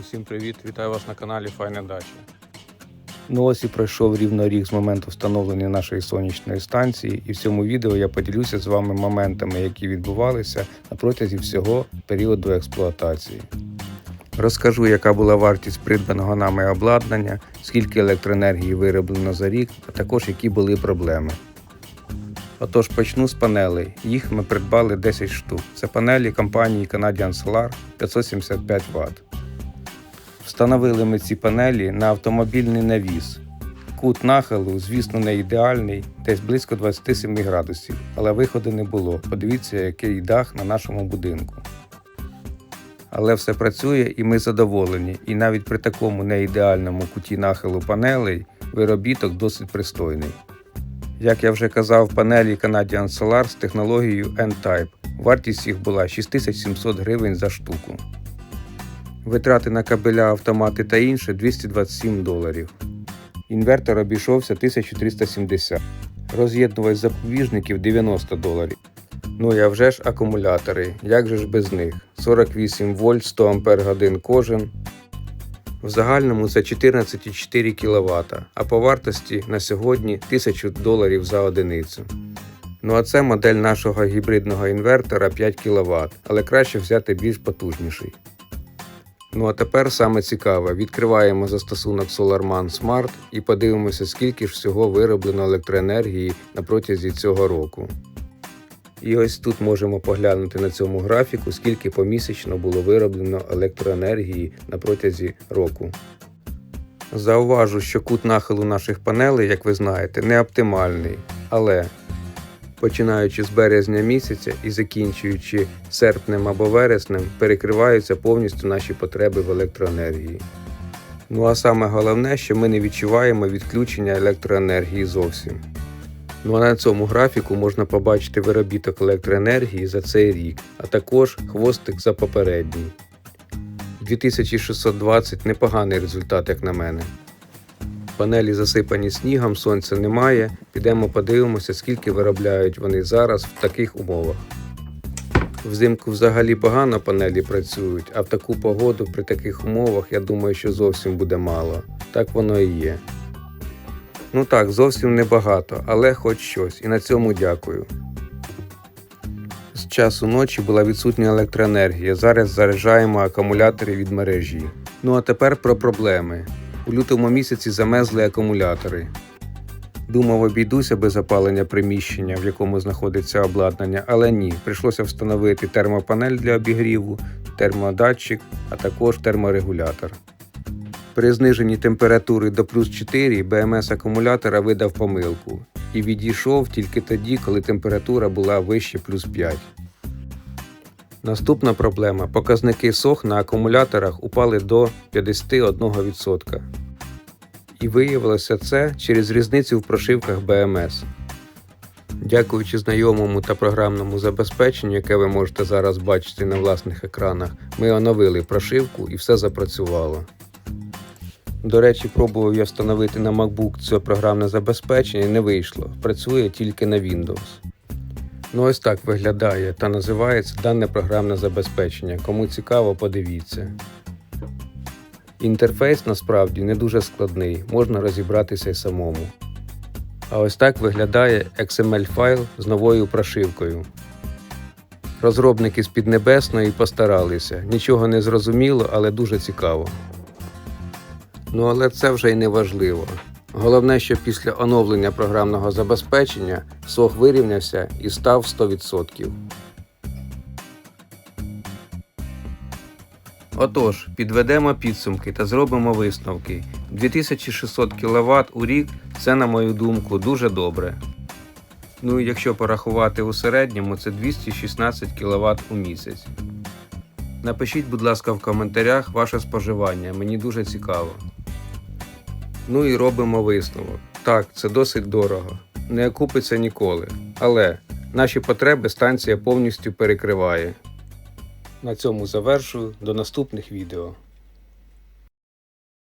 Усім привіт! Вітаю вас на каналі Файна Дача. Ну ось і пройшов рівно рік з моменту встановлення нашої сонячної станції, і в цьому відео я поділюся з вами моментами, які відбувалися на протязі всього періоду експлуатації. Розкажу, яка була вартість придбаного нами обладнання, скільки електроенергії вироблено за рік, а також які були проблеми. Отож почну з панелей. Їх ми придбали 10 штук. Це панелі компанії Canadian Solar 575 Вт. Встановили ми ці панелі на автомобільний навіс. Кут нахилу, звісно, не ідеальний, десь близько 27 градусів, але виходу не було. Подивіться, який дах на нашому будинку. Але все працює і ми задоволені, і навіть при такому неідеальному куті нахилу панелей виробіток досить пристойний. Як я вже казав, панелі Canadian Solar з технологією N-Type. Вартість їх була 6700 гривень за штуку. Витрати на кабеля, автомати та інше 227 доларів. Інвертор обійшовся 1370. Роз'єднувач запобіжників 90 доларів. Ну і а вже ж акумулятори. Як же ж без них? 48 вольт 100 ампер годин кожен. В загальному це 14,4 кВт, а по вартості на сьогодні 1000 доларів за одиницю. Ну а це модель нашого гібридного інвертора 5 кВт, але краще взяти більш потужніший. Ну а тепер саме цікаве. Відкриваємо застосунок SolarMan Smart і подивимося, скільки ж всього вироблено електроенергії на протязі цього року. І ось тут можемо поглянути на цьому графіку, скільки помісячно було вироблено електроенергії на протязі року. Зауважу, що кут нахилу наших панелей, як ви знаєте, не оптимальний, але починаючи з березня місяця і закінчуючи серпнем або вереснем, перекриваються повністю наші потреби в електроенергії. Ну а саме головне, що ми не відчуваємо відключення електроенергії зовсім. Ну а на цьому графіку можна побачити виробіток електроенергії за цей рік, а також хвостик за попередній. 2620 непоганий результат, як на мене. Панелі засипані снігом, сонця немає. Підемо подивимося, скільки виробляють вони зараз в таких умовах. Взимку взагалі погано панелі працюють, а в таку погоду при таких умовах я думаю, що зовсім буде мало. Так воно і є. Ну так, зовсім небагато, але хоч щось, і на цьому дякую. З часу ночі була відсутня електроенергія. Зараз заряджаємо акумулятори від мережі. Ну а тепер про проблеми. У лютому місяці замезли акумулятори. Думав, обійдуся без опалення приміщення, в якому знаходиться обладнання, але ні, прийшлося встановити термопанель для обігріву, термодатчик, а також терморегулятор. При зниженні температури до плюс 4 БМС акумулятора видав помилку і відійшов тільки тоді, коли температура була вище плюс 5. Наступна проблема показники СОХ на акумуляторах упали до 51%. І виявилося це через різницю в прошивках БМС. Дякуючи знайомому та програмному забезпеченню, яке ви можете зараз бачити на власних екранах, ми оновили прошивку і все запрацювало. До речі, пробував я встановити на MacBook це програмне забезпечення і не вийшло. Працює тільки на Windows. Ну ось так виглядає та називається дане програмне забезпечення. Кому цікаво, подивіться. Інтерфейс насправді не дуже складний, можна розібратися й самому. А ось так виглядає XML файл з новою прошивкою. Розробники з Піднебесної постаралися. Нічого не зрозуміло, але дуже цікаво. Ну але це вже й не важливо. Головне, що після оновлення програмного забезпечення сох вирівнявся і став 100%. Отож, підведемо підсумки та зробимо висновки. 2600 кВт у рік це, на мою думку, дуже добре. Ну і якщо порахувати у середньому, це 216 кВт у місяць. Напишіть, будь ласка, в коментарях ваше споживання, мені дуже цікаво. Ну і робимо висновок. Так, це досить дорого, не окупиться ніколи. Але наші потреби станція повністю перекриває. На цьому завершую. До наступних відео.